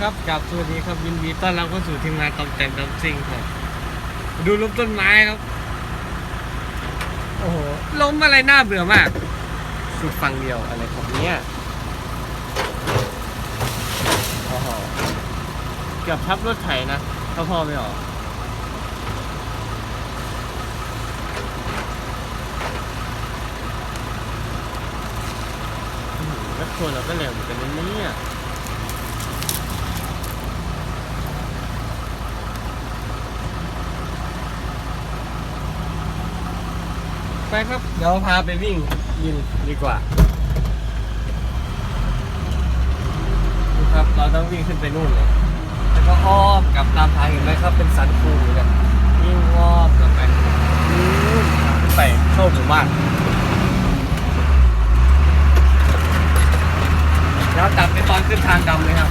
ครับกับสวัสดีครับยินดีต้อนรับเข้าสู่ทีมงานตองแต่งตองซิงครับ ดูล้มต้นไม้ครับ โอ้โหล้มอะไรน่าเบื่อมาก สุดฝั่งเดียวอะไรครับเนี่ยโอ้โหเกือบทับรถไถนะถ้าพอไม่ออกอืมแล้วคนเราก็เร็วเหมือนกันนะเนี่ย ไปครับ เดี๋ยวพาไปวิ่งยินดีกว่าดูครับ เราต้องวิ่งขึ้นไปนู่นเลย แล้วก็อ้อมกลับตามทางเห็นไหมครับ เป็นสันคูเหมือนกันวิ่งอ้อมกลับไปขึ้นไปเข้าหมู่บ้านแล้วตัดไปตอนขึ้นทางดำเลยครับ